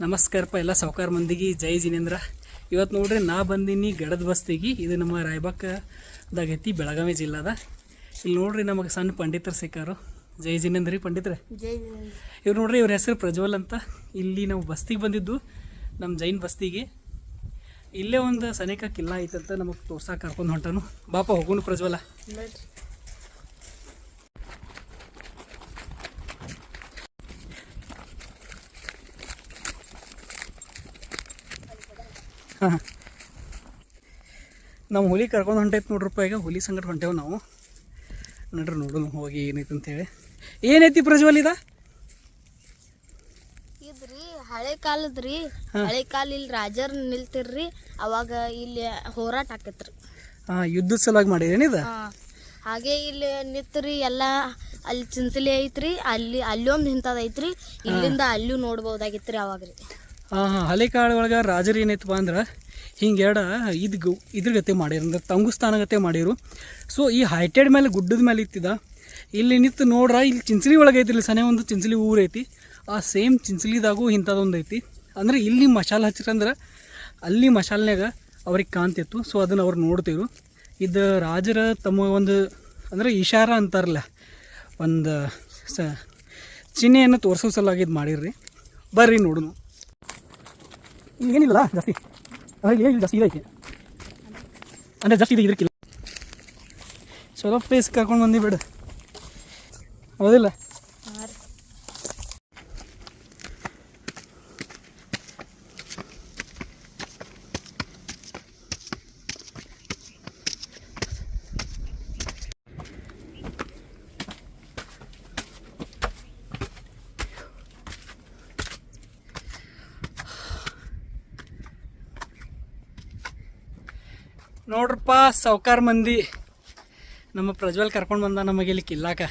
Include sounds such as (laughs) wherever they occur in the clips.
ನಮಸ್ಕಾರಪ್ಪ ಎಲ್ಲ ಸಾವುಕಾರ ಮಂದಿಗೆ. ಜೈ ಜಿನೇಂದ್ರ. ಇವತ್ತು ನೋಡ್ರಿ ನಾ ಬಂದೀನಿ ಗಡದ ಬಸ್ತಿಗೆ. ಇದು ನಮ್ಮ ರಾಯಬಾಗದಾಗೈತಿ ಬೆಳಗಾವಿ ಜಿಲ್ಲಾದ. ಇಲ್ಲಿ ನೋಡ್ರಿ ನಮಗೆ ಸಣ್ಣ ಪಂಡಿತರು ಸಿಕ್ಕಾರು. ಜೈ ಜಿನೇಂದ್ರಿ ಪಂಡಿತ್ರೆ. ಇವ್ರು ನೋಡ್ರಿ ಇವ್ರ ಹೆಸರು ಪ್ರಜ್ವಲ್ ಅಂತ. ಇಲ್ಲಿ ನಾವು ಬಸ್ತಿಗೆ ಬಂದಿದ್ದು ನಮ್ಮ ಜೈನ್ ಬಸ್ತಿಗೆ. ಇಲ್ಲೇ ಒಂದು ಸನೇಕ ಕಿಲ್ಲ ಐತಂತ ನಮಗೆ ತೋರ್ಸಕ್ಕೆ ಕರ್ಕೊಂಡು ಹೊಂಟಾನು. ಬಾಪ ಹೋಗೋಣ ಪ್ರಜ್ವಲ. ಹಾಂ. ನಾವು ಹುಲಿ ಕರ್ಕೊಂಡು ಹೊಂಟೈತೆ ನೋಡ್ರಪ್ಪ ಈಗ ಹುಲಿ ಸಂಗಡ ಹೊಂಟೇವು ನಾವು. ನೋಡ್ರಿ ನೋಡೋಣ ಹೋಗಿ ಏನೈತೆ ಅಂತೇಳಿ. ಏನೈತಿ ಪ್ರಜ್ವಲ್ ಇದ? ಇದ್ರಿ ಹಳೆ ಕಾಲದ್ರಿ. ಹಳೆ ಕಾಲ ಇಲ್ಲಿ ರಾಜರ್ ನಿಲ್ತಿರ್ರಿ ಅವಾಗ ಇಲ್ಲಿ ಹೋರಾಟ ಆಕತ್ರಿ. ಹಾಂ ಯುದ್ಧದ ಸಲುವಾಗಿ ಮಾಡಿದೇನಿದ ಹಾಗೆ ಇಲ್ಲಿ ನಿತ್ರಿ ಎಲ್ಲ ಅಲ್ಲಿ ಚಿನ್ಸಲಿ ಐತ್ರಿ ಅಲ್ಲಿ ಅಲ್ಲೊಂದು ಇಂಥದ್ದು ಐತ್ರಿ. ಇಲ್ಲಿಂದ ಅಲ್ಲೂ ನೋಡ್ಬೋದಾಗಿತ್ರಿ ಅವಾಗ್ರಿ. ಹಾಂ ಹಾಂ, ಹಳೆ ಕಾಳ ಒಳಗೆ ರಾಜರು ಏನೈತಪ್ಪ ಅಂದ್ರೆ ಹಿಂಗೆ ಎಡ ಇದು ಗು, ಇದ್ರ ಗತೆ ಮಾಡಿರು ಅಂದ್ರೆ ತಂಗುಸ್ಥಾನ ಗತೆ ಮಾಡಿರು ಸೊ ಈ ಹೈಟೆಡ್ ಮೇಲೆ ಗುಡ್ಡದ ಮೇಲೆ ಇತ್ತಿದ, ಇಲ್ಲಿ ನಿಂತು ನೋಡ್ರ, ಇಲ್ಲಿ ಚಿಂಚಲಿ ಒಳಗೆ ಐತಿ ಇಲ್ಲಿ ಸನೆ ಒಂದು ಚಿಂಚಲಿ ಊರೈತಿ ಆ ಸೇಮ್ ಚಿಂಚಲಿದಾಗೂ ಇಂಥದ್ದೊಂದು ಐತಿ. ಅಂದ್ರೆ ಇಲ್ಲಿ ಮಸಾಲ ಹಚ್ಚಿರಂದ್ರೆ ಅಲ್ಲಿ ಮಸಾಲ್ನಾಗ ಅವ್ರಿಗೆ ಕಾಣ್ತಿತ್ತು ಸೊ ಅದನ್ನು ಅವ್ರು ನೋಡ್ತಿರು ಇದು ರಾಜರ ತಮ್ಮ ಒಂದು, ಅಂದರೆ ಇಶಾರ ಅಂತಾರಲ್ಲ, ಒಂದು ಸ ಚಿಹ್ನೆಯನ್ನು ತೋರಿಸೋ ಸಲುವಾಗಿ ಇದು ಮಾಡಿರ್ರಿ. ಬರ್ರಿ ನೋಡುನು ಏನಿಲ್ಲ ಜಾಸ್ತಿ ಅದ್ರಲ್ಲಿ ಏನಿಲ್ಲ ಜಾಸ್ತಿ ಇದೈತೆ. ಅಂದರೆ ಜಾಸ್ತಿ ಇದೆ ಇದಕ್ಕಿಲ್ಲ ಚಲೋ ಪ್ಲೇಸ್ ಕರ್ಕೊಂಡು ಬಂದಿ ಬಿಡು. ಹೌದಿಲ್ಲ? ನೋಡ್ರಪ್ಪ ಸಾವ್ಕಾರ ಮಂದಿ. ನಮ್ಮ ಪ್ರಜ್ವಲ್ ಕರ್ಕೊಂಡು ಬಂದ ನಮಗೆ ಇಲ್ಲಿ ಕಿಲ್ಲಾಕ.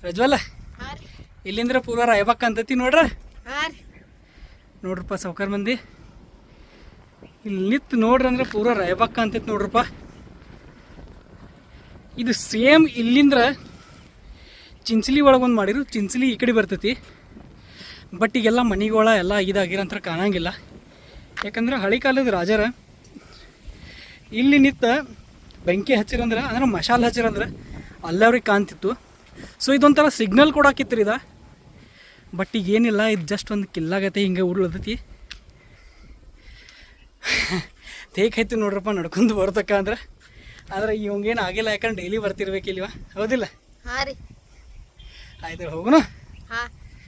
ಪ್ರಜ್ವಲ್ ಇಲ್ಲಿಂದ್ರ ಪೂರ ರಾಯಬಾಕ ಅಂತತಿ ನೋಡ್ರ? ನೋಡ್ರಪ್ಪ ಸಾವ್ಕಾರ ಮಂದಿ. ಇಲ್ಲಿ ನಿಂತು ನೋಡ್ರಿ ಅಂದ್ರೆ ಪೂರ ರಾಯಬಾಕ ಅಂತೈತಿ ನೋಡ್ರಪ್ಪ. ಇದು ಸೇಮ್ ಇಲ್ಲಿಂದ್ರ ಚಿಂಚಲಿ ಒಳಗೊಂದು ಮಾಡಿರು ಚಿಂಚಲಿ ಈ ಕಡೆ ಬರ್ತೈತಿ. ಬಟ್ ಈಗೆಲ್ಲ ಮನೆಗಳ ಎಲ್ಲ ಇದಾಗಿರಂತ್ರ ಕಾಣಂಗಿಲ್ಲ. ಯಾಕಂದ್ರೆ ಹಳಿ ಕಾಲದ ರಾಜರ ಇಲ್ಲಿ ನಿಂತ ಬೆಂಕಿ ಹಚ್ಚಿರಂದ್ರೆ ಅಂದ್ರೆ ಮಸಾಲೆ ಹಚ್ಚಿರಂದ್ರೆ ಅಲ್ಲವ್ರಿಗೆ ಕಾಣ್ತಿತ್ತು. ಸೊ ಇದೊಂಥರ ಸಿಗ್ನಲ್ ಕೊಡಾಕಿತ್ತು ಇದ. ಬಟ್ ಈಗ ಏನಿಲ್ಲ ಇದು ಜಸ್ಟ್ ಒಂದು ಕಿಲ್ಲಾಗತ್ತೆ ಹಿಂಗೆ ಉರುಳದತಿ. (laughs) ತೇಕ್ ಐತಿ ನೋಡ್ರಪ್ಪ ನಡ್ಕೊಂಡು ಬರ್ತಕ್ಕ ಅಂದ್ರೆ. ಆದ್ರೆ ಇವಂಗೇನು ಆಗಿಲ್ಲ ಯಾಕಂದ್ರೆ ಡೈಲಿ ಬರ್ತಿರ್ಬೇಕಿಲ್ವ? ಹೌದಿಲ್ಲ? ಹಾಂ ರೀ. ಆಯ್ತು ಹೋಗೋಣ ಹಾ.